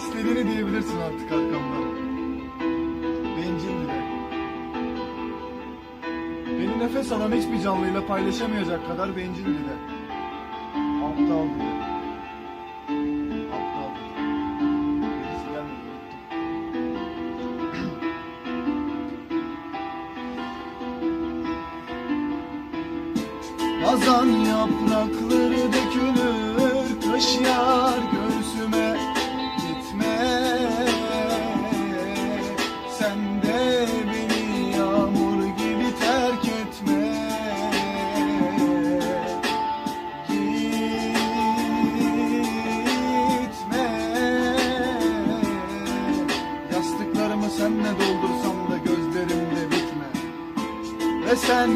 İstediğini diyebilirsin artık arkamdan. Bencildi de. Beni nefes alan hiçbir canlıyla paylaşamayacak kadar bencildi de. Aptaldı de. Aptaldı. Gerisi gelmedi, unuttum. Hazan yaprakları dökülür yağar göğsüme ve sen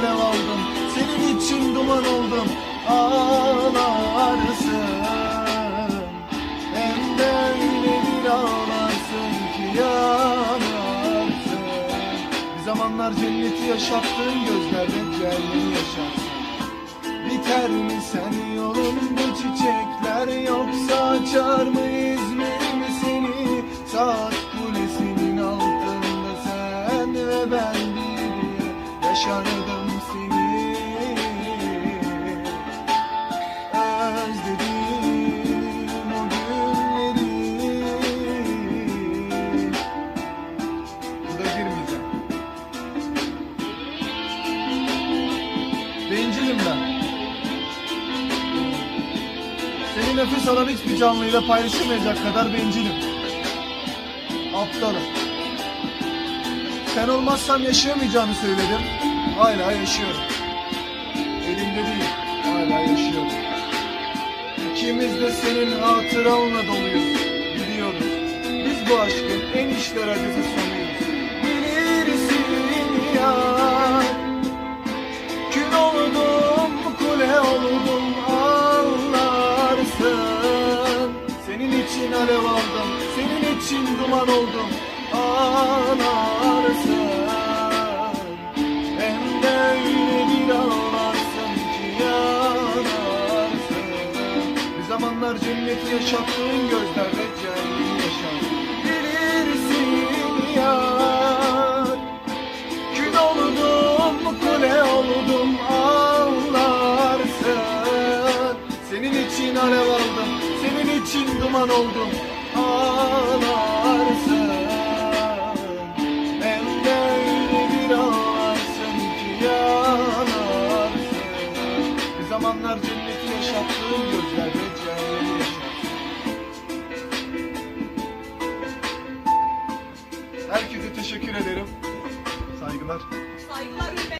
alev aldım, senin için duman oldum. Ağlarsın. Hem de öyle bir ağlarsın ki yanarsın Bir zamanlar cenneti yaşattığın gözlerde cehennemi yaşarsın. Biter mi sen yolunda çiçekler yoksa açar mı İzmir seni? Saat kulesinin altında sen ve ben bir yaşardım Seni nefes alan hiçbir canlıyla paylaşamayacak kadar bencilim. Aptalım. Sen olmazsan yaşayamayacağını söyledim. Hala yaşıyorum. Elimde değil. Hala yaşıyorum. İkimiz de senin hatıranla doluyuz. Biliyoruz. Biz bu aşkın en işler acısı alev aldım, senin için duman oldum. Ağlarsın Hem de öyle bir ağlarsın ki yanarsın Bir zamanlar cenneti yaşattığın gözlerle duman oldum. Ağlarsın. Hem de öyle bir ağlarsın ki yanarsın. Bir zamanlar cenneti yaşattığın gözlerde cehennemi yaşarsın Herkese teşekkür ederim. Saygılar. Saygılar